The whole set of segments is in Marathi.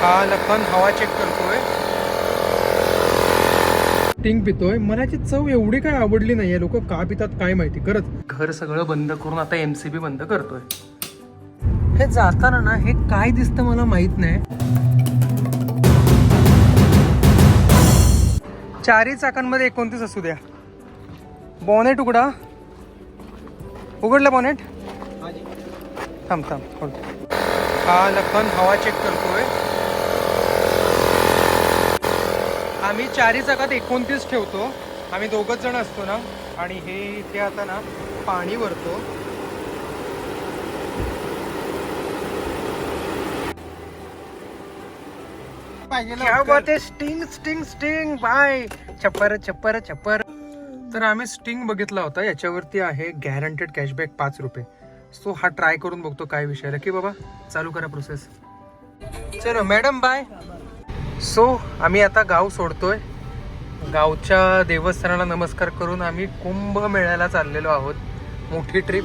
हा लखन हवा चेक करतोय. टिंग पितोय. मला याची चव एवढी काय आवडली नाहीये. लोक का पितात काय माहिती. खरंच. घर सगळं बंद करून आता एमसीबी बंद करतोय. हे जाताना ना हे काय दिसतं मला माहीत नाही. चारही चाकांमध्ये एकोणतीस असू द्या. बॉनेट उघडा. उघडलं बॉनेट थांब थांब. हा लखन हवा चेक करतोय. आम्ही चारी चाकात एकोणतीस ठेवतो. आम्ही दोघच जण असतो ना? आणि हे इथे आता ना पाणी भरतो आहे स्टिंग स्टिंग स्टिंग बाय छप्पर छप्पर छप्पर. तर आम्ही स्टिंग बघितला होता. याच्यावरती आहे गॅरंटेड कॅशबॅक पाच रुपये. सो हा ट्राय करून बघतो काय विषय की बाबा चालू करा प्रोसेस चलो मॅडम बाय सो आम्ही आता गाव सोडतोय. गावच्या देवस्थानाला नमस्कार करून आम्ही कुंभमेळ्याला चाललेलो आहोत. मोठी ट्रिप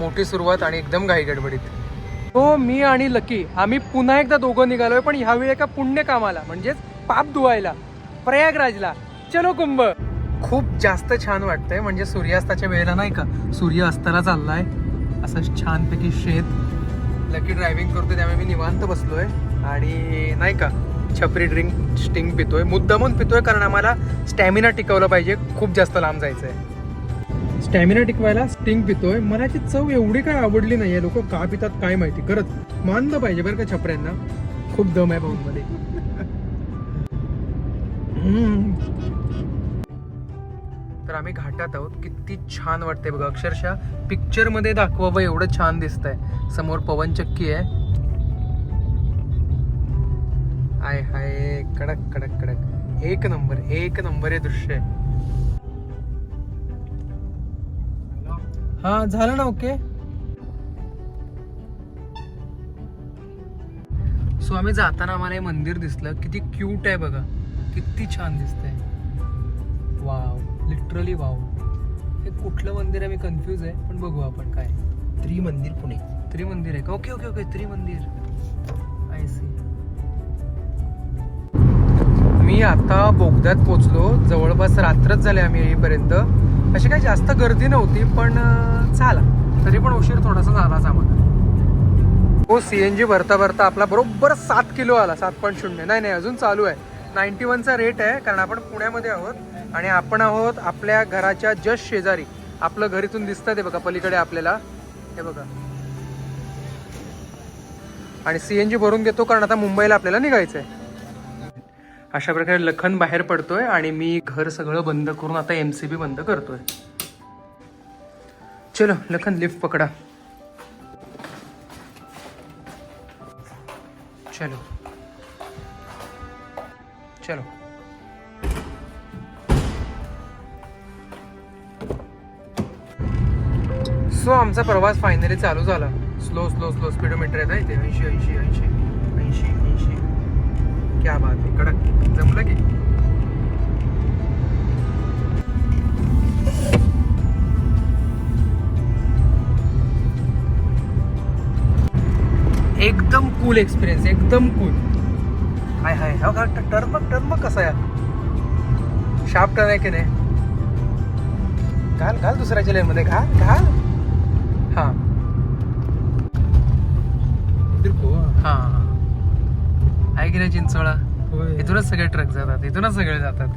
मोठी सुरुवात आणि एकदम घाईगडबडीत हो मी आणि लकी आम्ही पुन्हा एकदा दोघं निघालोय पण ह्यावेळी एका पुण्य कामाला म्हणजेच पाप धुवायला प्रयागराजला. चलो कुंभ! खूप जास्त छान वाटतंय म्हणजे सूर्यास्ताच्या वेळेला नाही का सूर्य अस्ताला चाललाय. असं छानपैकी शेत. लकी ड्रायव्हिंग करतोय त्यामुळे मी निवांत बसलोय. आणि नाही का छपरी ड्रिंक स्टिंग पितोय. मुद्दामून पितोय कारण आम्हाला स्टॅमिना टिकवलं पाहिजे. खूप जास्त लांब जायचंय. स्टॅमिना टिकवायला स्टिंग पितोय. मला याची चव एवढी काय आवडली नाहीये. लोक का पितात काय माहिती. खरंच मानलं पाहिजे बरं का छपऱ्यांना. खूप दम आहे भाऊमध्ये. तर आम्ही घाटात आहोत. किती छान वाटतंय बघा. अक्षरशः पिक्चरमध्ये दाखवावं एवढं छान दिसतंय. समोर पवनचक्की आहे. हाय हाय कडक कडक कडक. एक नंबर एक नंबर हे दृश्य हा झालं ना ओके? सो आम्ही जाताना आम्हाला हे मंदिर दिसलं. किती क्यूट आहे बघा. किती छान दिसतंय. वाव लिटरली वाव हे कुठलं मंदिर आहे मी कन्फ्यूज आहे पण बघू आपण काय. त्रिमंदिर पुणे. त्रिमंदिर आहे का? Okay okay okay Trimandir. I see मी आता बोगद्यात पोचलो. जवळपास रात्रच झाले आम्ही येईपर्यंत. अशी काही जास्त गर्दी नव्हती पण अं, झाला. तरी पण उशीर थोडासा झालाच आम्हाला हो सी एन जी भरता भरता आपला बरोबर सात किलो आला सात पॉईंट शून्य. नाही नाही अजून चालू आहे. नाईन्टी वनचा रेट आहे कारण आपण पुण्यामध्ये आहोत. आणि आपण आहोत आपल्या घराच्या जस्ट शेजारी. आपलं घर इथून दिसतं ते बघा पलीकडे आपल्याला. हे बघा. आणि सी एन जी भरून घेतो कारण आता मुंबईला आपल्याला निघायचं आहे अशा प्रकारे लखन बाहेर पडतोय आणि मी घर सगळं बंद करून आता एम सी बी बंद करतोय. चलो लखन लिफ्ट पकडा. चलो. चलो. सो आमचा प्रवास फायनली चालू झाला. स्लो स्लो स्लो स्पीडोमीटर येत आहे ते ऐंशी ऐंशी ऐंशी. क्या बात आहे कडक। जमलं की? एकदम कूल एक्सपिरियन्स एकदम कूल हाय हाय हा का? टर्न टर्न कसा आहे? शार्प टर्न आहे की नाही? घाल घाल दुसऱ्याच्या लेन मध्ये घाल घाल. हा. हा. आहे की नाही चिंचोळा? इथूनच सगळे ट्रक जातात इथूनच सगळे जातात.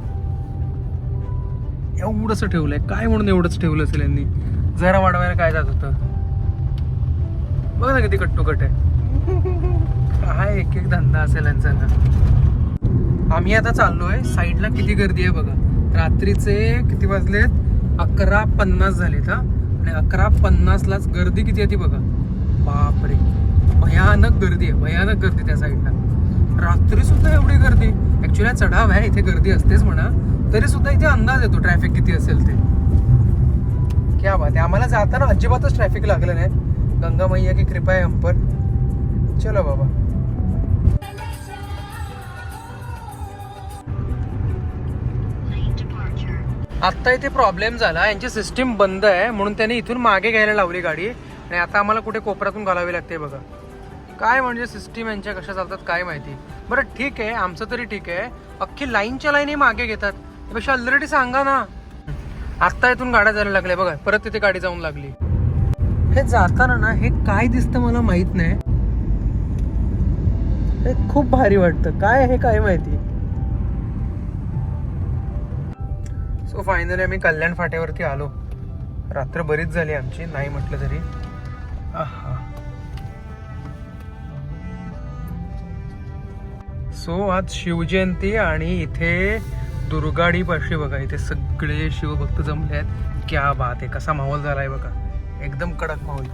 एवढंच ठेवलंय काय म्हणून एवढंच ठेवलं असेल यांनी? जरा वाढवायला काय जात होतं? बघ ना किती कट्टुकट आहे. काय एक एक धंदा असेल यांचा ना. आम्ही आता चाललोय साईडला किती गर्दी आहे बघा. रात्रीचे किती वाजलेत? अकरा पन्नास झालेत हा. आणि अकरा पन्नासलाच गर्दी किती आहे ती बघा. बापरे. भयानक गर्दी आहे भयानक गर्दी त्या साईडला रात्री सुद्धा एवढी गर्दी. ऍक्च्युली चढाव आहे इथे गर्दी असतेच म्हणा. तरी सुद्धा इथे अंदाज येतो ट्रॅफिक किती असेल ते. क्या बात आहे. आम्हाला जाताना अजिबातच ट्रॅफिक लागलं नाही. गंगा मैया की कृपा आहे अंपर चलो बाबा. आत्ता इथे प्रॉब्लेम झाला. यांची सिस्टीम बंद आहे म्हणून त्यांनी इथून मागे घ्यायला लावली गाडी. आणि आता आम्हाला कुठे कोपऱ्यातून घालावी लागते बघा. काय म्हणजे सिस्टीम यांच्या कशा चालतात काय माहिती? बरं ठीक आहे आमचं तरी ठीक आहे. अख्खी लाईनच्या लाईन मागे घेतात. पेक्षा ऑलरेडी सांगा ना. आत्ता इथून गाड्या जायला लागल्या बघा. परत तिथे गाडी जाऊन लागली. हे जाताना ना हे काय दिसतं मला माहीत नाही. हे खूप भारी वाटतं. काय हे काय माहिती? सो फायनली आम्ही कल्याण फाट्यावरती आलो. रात्र बरीच झाली आमची नाही म्हटलं तरी. सो आज शिवजयंती आणि इथे दुर्गाडी पाशी बघा इथे सगळे शिवभक्त जमले आहेत. क्या बात आहे कसा माहोल झालाय बघा. एकदम कडक माहोल.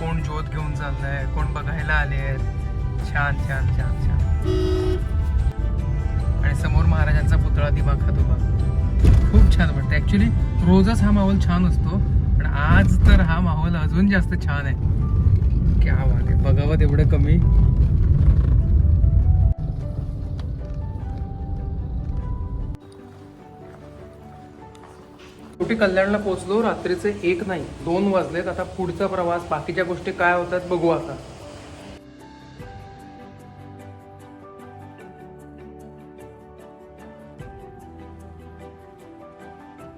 कोण ज्योत घेऊन चाललाय कोण बघायला आले आहेत. छान छान छान छान. आणि समोर महाराजांचा पुतळा दिमाग खातो बा खूप छान वाटतं. ऍक्च्युली रोजच हा माहोल छान असतो पण आज तर हा माहोल अजून जास्त छान आहे. क्या बात आहे. बघावं तेवढं कमी. शेवटी कल्याणला पोहोचलो रात्रीचे एक नाही दोन वाजलेत. आता पुढचा प्रवास बाकीच्या गोष्टी काय होतात बघू आता.